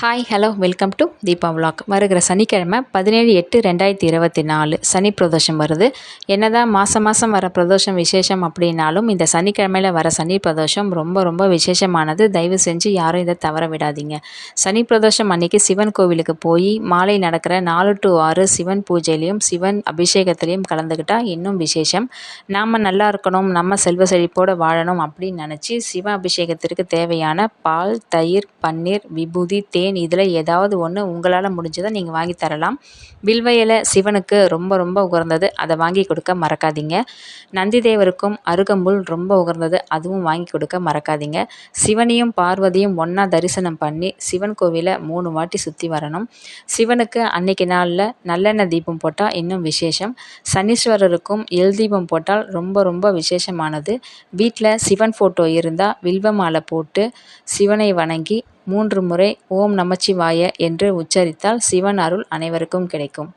Hi hello welcome to Deepa vlog வருகிற சனிக்கிழமை பதினேழு எட்டு ரெண்டாயிரத்தி இருபத்தி நாலு சனி பிரதோஷம் வருது. என்னதான் மாதம் மாதம் வர பிரதோஷம் விசேஷம் அப்படின்னாலும் இந்த சனிக்கிழமையில் வர சனி பிரதோஷம் ரொம்ப ரொம்ப விசேஷமானது. தயவு செஞ்சு யாரும் இதை தவற விடாதீங்க. சனி பிரதோஷம் அன்னைக்கு சிவன் கோவிலுக்கு போய் மாலை நடக்கிற நாலு டு ஆறு சிவன் பூஜையிலையும் சிவன் அபிஷேகத்திலையும் கலந்துக்கிட்டால் இன்னும் விசேஷம். நாம் நல்லா இருக்கணும் நம்ம செல்வ செழிப்போடு வாழணும் அப்படின்னு நினச்சி சிவ அபிஷேகத்திற்கு தேவையான பால் தயிர் பன்னீர் விபூதி தேன் தேன் இதில் ஏதாவது ஒன்று உங்களால் முடிஞ்சதை நீங்கள் வாங்கி தரலாம். வில்வையில் சிவனுக்கு ரொம்ப ரொம்ப உகர்ந்தது. அதை வாங்கி கொடுக்க மறக்காதீங்க. நந்தி தேவருக்கும் அருகம்புல் ரொம்ப உகர்ந்தது. அதுவும் வாங்கி கொடுக்க மறக்காதீங்க. சிவனையும் பார்வதியும் ஒன்றா தரிசனம் பண்ணி சிவன் கோவிலை மூணு வாட்டி சுற்றி வரணும். சிவனுக்கு அன்னைக்கு நாளில் நல்லெண்ணெய் தீபம் போட்டால் இன்னும் விசேஷம். சனீஸ்வரருக்கும் எல் தீபம் போட்டால் ரொம்ப ரொம்ப விசேஷமானது. வீட்டில் சிவன் ஃபோட்டோ இருந்தால் வில்வ மாலை போட்டு சிவனை வணங்கி மூன்று முறை ஓம் நமச்சிவாய என்று உச்சரித்தால் சிவன் அருள் அனைவருக்கும் கிடைக்கும்.